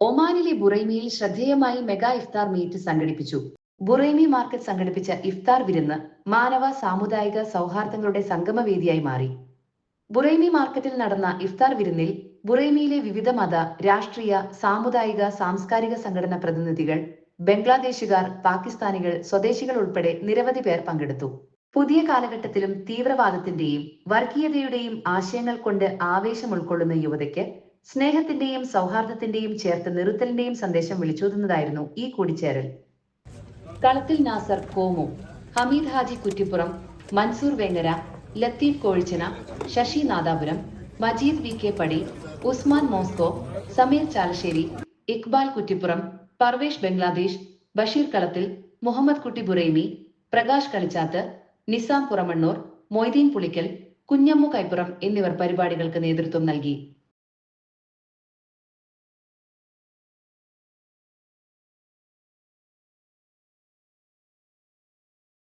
ഒമാനിലെ ബുറൈമിയിൽ ശ്രദ്ധേയമായി മെഗാ ഇഫ്താർ മീറ്റ് സംഘടിപ്പിച്ചു. ബുറൈമി മാർക്കറ്റ് സംഘടിപ്പിച്ച ഇഫ്താർ വിരുന്ന് മാനവ സാമുദായിക സൗഹാർദ്ദങ്ങളുടെ സംഗമവേദിയായി മാറി. ബുറൈമി മാർക്കറ്റിൽ നടന്ന ഇഫ്താർ വിരുന്നിൽ ബുറൈമിയിലെ വിവിധ മത രാഷ്ട്രീയ സാമുദായിക സാംസ്കാരിക സംഘടന പ്രതിനിധികൾ ബംഗ്ലാദേശുകാർ പാകിസ്ഥാനികൾ സ്വദേശികൾ ഉൾപ്പെടെ നിരവധി പേർ പങ്കെടുത്തു. പുതിയ കാലഘട്ടത്തിലും തീവ്രവാദത്തിന്റെയും വർഗീയതയുടെയും ആശയങ്ങൾ കൊണ്ട് ആവേശം ഉൾക്കൊള്ളുന്ന യുവതയ്ക്ക് സ്നേഹത്തിന്റെയും സൗഹാർദ്ദത്തിന്റെയും ചേർത്ത് നിർത്തലിന്റെയും സന്ദേശം വിളിച്ചോതുന്നതായിരുന്നു ഈ കൂടിച്ചേരൽ. Kalathil Nasar Komu Hameed Haji Kuttippuram Mansoor Vengara Latheef Kozhichena Sasi Nadapuram Majeed V K Padi Usman Moscow Sameer Chalissery Iqbal Kuttippuram Parvesh Bangladesh Basheer Kalathil Muhammad Kutty Buraimi Prakash Kalichath Nizam Puramannur Moideen Pulikkal Kunhammu Kaippuram എന്നിവർ പരിപാടികൾക്ക് നേതൃത്വം നൽകി.